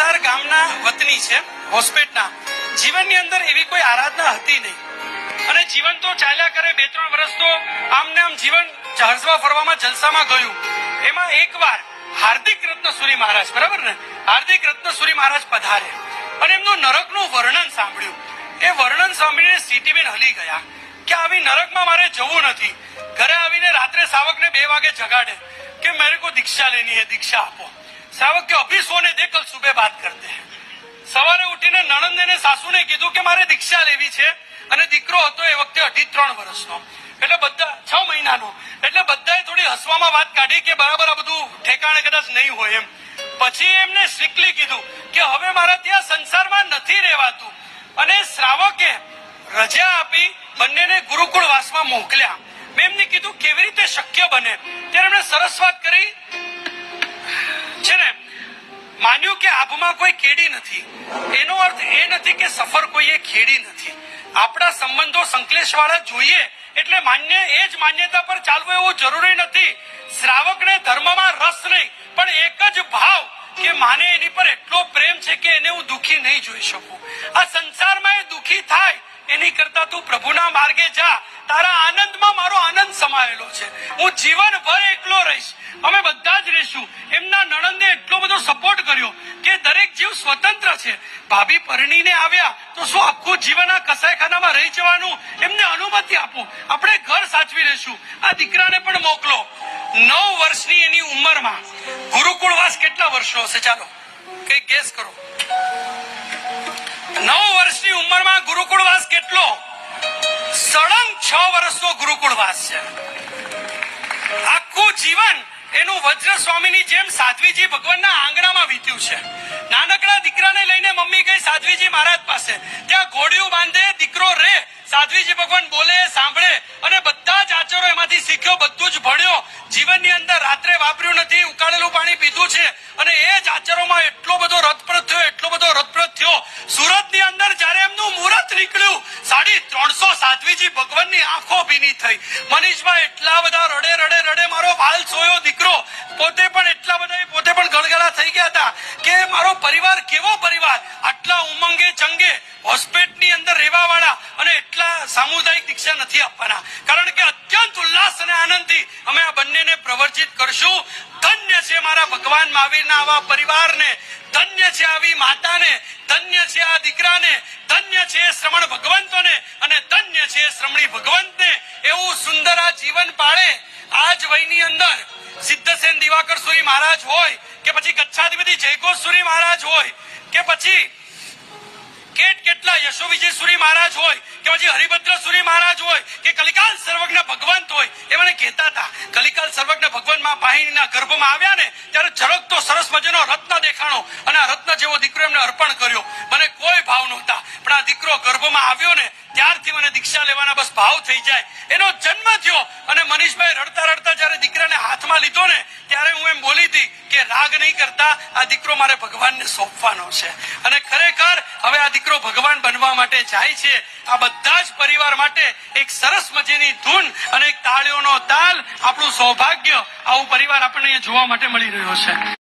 કંસાર ગામના વતની છે, હોસ્પેટના. જીવનની અંદર એવી કોઈ આરાધના હતી નહીં. અને જીવન તો ચાલ્યા કરે બે ત્રણ વર્ષ તો આમને આમ જીવન હરસવા ફરવામાં જલસામાં ગયું. એમાં એકવાર હાર્દિક રત્નસુરી મહારાજ, બરાબર ને? હાર્દિક રત્નસુરી મહારાજ પધારે અને એમનું નરકનું વર્ણન સાંભળ્યું. એ વર્ણન સાંભળીને સીટીબેન હલી ગયા કે આવી નરકમાં મારે જવું નથી. ઘરે આવીને રાત્રે સાવકને બે વાગે જગાડે કે મેરે કો દીક્ષા લેની હે, દીક્ષા આપો. સાવક કે અભી સોને દે કલ સુબહ બાત કરતે હૈ. સવારે ઉઠીને નણંદે ને સાસુને કીધું કે મારે દીક્ષા લેવી છે અને દીકરો હતો એ વખતે અઢી ત્રણ વર્ષનો. એટલે બધા છ મહિનાનો. એટલે બધાએ થોડી હસવામાં વાત કાઢી કે બરાબર આ બધું ઠેકાણે કદાચ નહીં હોય એમ. પછી એમને સ્ટ્રિક્ટલી કીધું કે હવે મારા ત્યાં સંસારમાં નથી રહેવાતું. અને શ્રાવકે રજા આપી બંનેને ગુરુકુળ વાસમાં મોકલ્યા. મેં એમને કીધું કેવી રીતે શક્ય બને? ત્યારે એમણે સરસ વાત કરી. માન્યું કે આભમાં કોઈ કેડી નથી. એનો અર્થ એ નથી કે સફર કોઈએ ખેડી નથી. આપણા સંબંધો સંકલેશ વાળા જોઈએ એટલે માન્ય એ જ માન્યતા પર ચાલવું એવું જરૂરી નથી. શ્રાવકને ધર્મમાં રસ નહીં, પણ એક જ ભાવ કે માને એની પર એટલો પ્રેમ છે કે એને હું દુખી નહીં જોઈ શકું. આ સંસારમાં એ દુખી થાય એની કરતા તું પ્રભુના માર્ગે જા. તારા આનંદમાં મારો આનંદ સમાયેલો છે. હું જીવનભર એકલો રહીશ. અમે બધા જ રહીશું. એમના નણંદે એટલો બધો સપોર્ટ કર્યો કે દરેક જીવ સ્વતંત્ર છે. ભાભી પરણીને આવ્યા તો શું આખું જીવન આ કસાયખાનામાં રહી જવાનું? એમને અનુમતિ આપો. આપણે ઘર સાચવી લેશું આ દીકરાને પણ મોકલો. નવ વર્ષની એની ઉંમરમાં ગુરુકુળવાસ કેટલા વર્ષનો હશે? ચાલો, કઈ ગેસ કરો. નવ વર્ષની ઉંમરમાં ગુરુકુળવાસ કેટલો? સળંગ છ વર્ષનો ગુરુકુળવાસ છે. આખું જીવન એનું વજ્ર સ્વામીની જેમ સાધ્વીજી ભગવાનના આંગણામાં વીત્યું છે. નાનકડા દીકરાને લઈને મમ્મી ગઈ સાધ્વીજી મહારાજ પાસે. ત્યાં ઘોડિયું બાંધે, દીકરો રે, સાધ્વીજી ભગવાન બોલે, સાંભળે અને બધા જ આચરો એમાંથી શીખ્યો, બધું જ ભણ્યો. જીવનની અંદર રાત્રે વાપર્યું નથી, ઉકાળેલું પાણી પીધું છે અને એ જ આચરોમાં એટલો બધો રથપ્રત થયો, એટલો બધો રથપ્રત થયો સુરતની અંદર જ્યારે એમનું મુહૂર્ત નીકળ્યું, સાડી ત્રણસો સાધ્વીજી ભગવાનની આંખો ભીની થઈ. મનીષભાઈ, એટલા બધા રડે રડે રડે મારો વાલ સોયો દીકરો. પોતે પણ એટલા બધા પોતે પણ ગળગળા થઈ ગયા હતા કે મારો પરિવાર કેવો પરિવાર? આટલા ઉમંગે, ચંગે હોસ્પિટલની અંદર રહેવા વાળા અને એટલા સામુદાયિક દીક્ષા નથી આપવાના. કારણ કે અત્યંત ઉલ્લાસ અને આનંદથી અમે આ બંનેને પ્રવર્જિત કરશું. ધન્ય છે મારા ભગવાન મહાવીરના આવા પરિવારને. ધન્ય છે આવી માતાને. ધન્ય છે આ દીકરાને, ધન્ય છે શ્રમણ ભગવંતોને અને ધન્ય છે શ્રમણી ભગવંતને. એવું સુંદર આ જીવન પાળે આ જ વયની અંદર સિદ્ધસેન દિવાકર સુરી મહારાજ હોય કે પછી કચ્છાધિપતિ જયઘોષ સુરી મહારાજ હોય કે પછી કેટલા યશો વિજય સુરી મહારાજ હોય કે પછી હરિભદ્ર સુરી મહારાજ હોય કે કલિકાલ સર્વજ્ઞ ભગવંત હોય, એ મને કહેતા હતા. કલિકાલ સર્વજ્ઞ ભગવાનમાં પાહિણીના ગર્ભમાં આવ્યા ને, ત્યારે ઝળકતો સરસ મજાનો રત્ન દેખાણો અને આ રત્ન જેવો દીકરો એમને અર્પણ કર્યો. મને કોઈ ભાવ નહોતા. પણ આ દીકરો ગર્ભમાં આવ્યો ને, ત્યારથી મને દીક્ષા લેવાના બસ ભાવ થઈ જાય. એનો જન્મ થયો અને મનીષભાઈ રડતા રડતા જયારે દીકરાને હાથમાં લીધો ને, ત્યારે હું એમ બોલી હતી કે રાગ નહીં કરતા, આ દીકરો મારે ભગવાનને સોંપવાનો છે. અને ખરેખર હવે આ દીકરો ભગવાન બનવા માટે જાય છે. આ બધા જ પરિવાર માટે એક સરસ મજાની ધૂન અને એક તાળીઓનો તાલ આપણું સૌભાગ્ય આવું પરિવાર આપણને જોવા માટે મળી રહ્યો છે.